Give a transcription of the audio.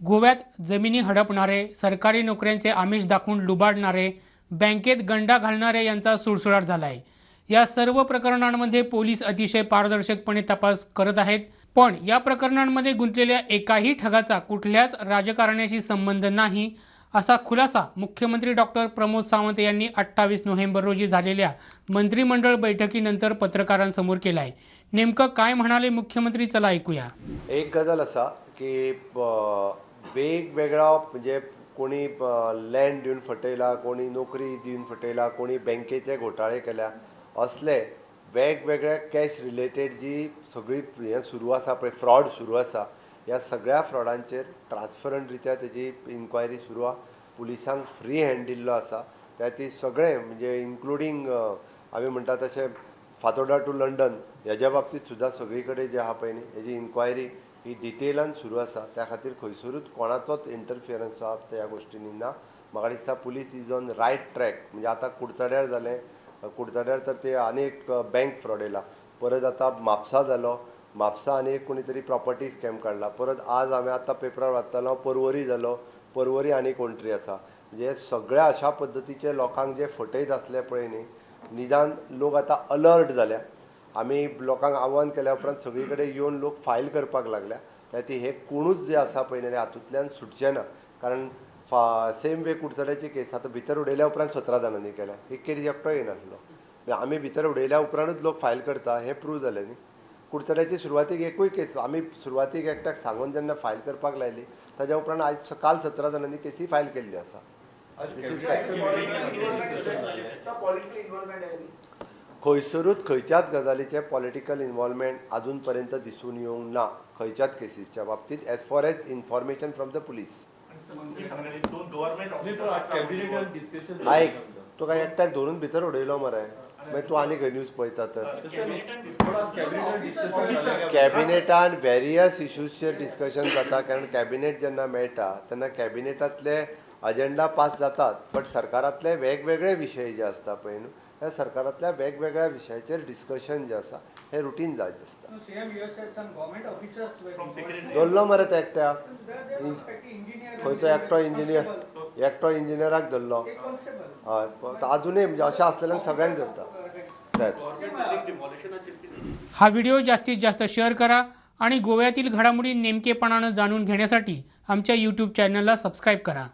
गोव्यात जमिनी हडपणारे सरकारी नोकऱ्यांचे आमिष दाखवून लुबाडणारे बँकेत गंडा घालणारे यांचा सुळसुळाट झाला आहे या सर्व प्रकरणांमध्ये पोलीस अतिशय पारदर्शकपणे तपास करत आहेत. पण या प्रकरणांमध्ये गुंतलेल्या एकाही ठगाचा कुठल्याच राजकारण्याशी संबंध नाही असा खुलासा मुख्यमंत्री डॉक्टर प्रमोद सावंत यांनी अठ्ठावीस नोव्हेंबर रोजी झालेल्या मंत्रिमंडळ बैठकीनंतर पत्रकारांसमोर केला आहे नेमकं काय म्हणाले मुख्यमंत्री? चला ऐकूया. एक गजल असा की वेगवेगळा म्हणजे कोणी लँड दिवन फटयला कोणी नोकरी दिवन फटयला कोणी बँकेचे घोटाळे केल्या असले वेगवेगळ्या कॅश रिलेटेड जी सगळी हें सुरू आसा पळय फ्रॉड सुरू आसा ह्या सगळ्या फ्रॉडांचेर ट्रान्सफरंट रित्या तेजी इन्क्वायरी सुरू आहा पुलिसांक फ्री हँड दिल्लो आसा. त्या ती सगळे म्हणजे इन्क्लुडींग आमी म्हणटा तशें फातोडा टू लंडन हेज्या बाबतींत सुद्दां सगळी कडेन जे आहा पळय न्ही हेजी इन्क्वायरी ही डिटेलान सुरू आसा. त्या खातीर खंयसरूच कोणाचोच इंटरफियरन्स आसा त्या गोश्टींनी ना म्हाका दिसता police is on right track म्हणजे आतां कुडचड्यार जालें. कुडचड्यार तर ते आनी एक बँक फ्रॉड येयला परत आतां म्हापसा जालो. म्हापसा आनी एक कोणी तरी प्रॉपर्टी स्कॅम काडला परत आज हांवें आतां पेपरार वाचतालो पर्वरी जालो. पर्वरी आनी कोण आसा. म्हणजे सगळ्या अशा पद्दतीचे लोकांक जे फटयत आसले पळय न्ही निदान लोक आतां अलर्ट जाल्या. आमी लोकांक आव्हान केल्या उपरांत सगळी कडेन येवन लोक फायल करपाक लागल्या त्या ती हे कोणूच जे आसा पळय न्ही हातूंतल्यान सुटचे ना कारण फा सेम वे कुडचड्याची केस आतां भितर उडयल्या उपरांत सतरा जाणांनी केल्या एक केस एकटो येनासलो म्हणजे आमी भितर उडयल्या उपरांतूच लोक फायल करता हें प्रूव जालें न्ही कुडचड्याची सुरवातीक एकूय केस आमी सुरवातीक एकट्याक सांगून जेन्ना फायल करपाक लायली ताज्या उपरांत आयज काल सतरा जाणांनी केसी फायल केल्ल्यो आसा खंयसरूच खंयच्याच गजालीचें पॉलिटिकल इन्वॉल्वमेंट आजून पर्यंत दिसून येवंक ना. खंयच्याच केसीसच्या बाबतींत as for as information from the police cabinet discussion आयक तुका एकट्याक धरून भितर उडयलो मरे? मागीर तूं आनी खंय न्यूज पळयता तर. कॅबिनेटान वेरियस इश्यूजचेर डिस्कशन जाता कारण कॅबिनेट जेन्ना मेळटा तेन्ना कॅबिनेटांतले अजेंडा पास जातात. बट सरकारांतले वेगवेगळे विशय जे आसता पळय न्हू ह्या सरकारांतल्या वेगवेगळ्या विशयाचेर डिस्कशन जें आसा हें रुटीन जायत आसता. धरलो मरे ते एकट्याक engineer. खंयचो एकटो इंजिनियर एकटो इंजिनियराक धरलो. हय अजूनय म्हणजे अशें आसलेल्यान सगळ्यांक धरता हा व्हिडिओ जास्तीत जास्त शेअर करा आणि गोव्यातील घडामोडी नेमकेपणानं जाणून घेण्यासाठी आमच्या यूट्यूब चॅनलला सबस्क्राईब करा.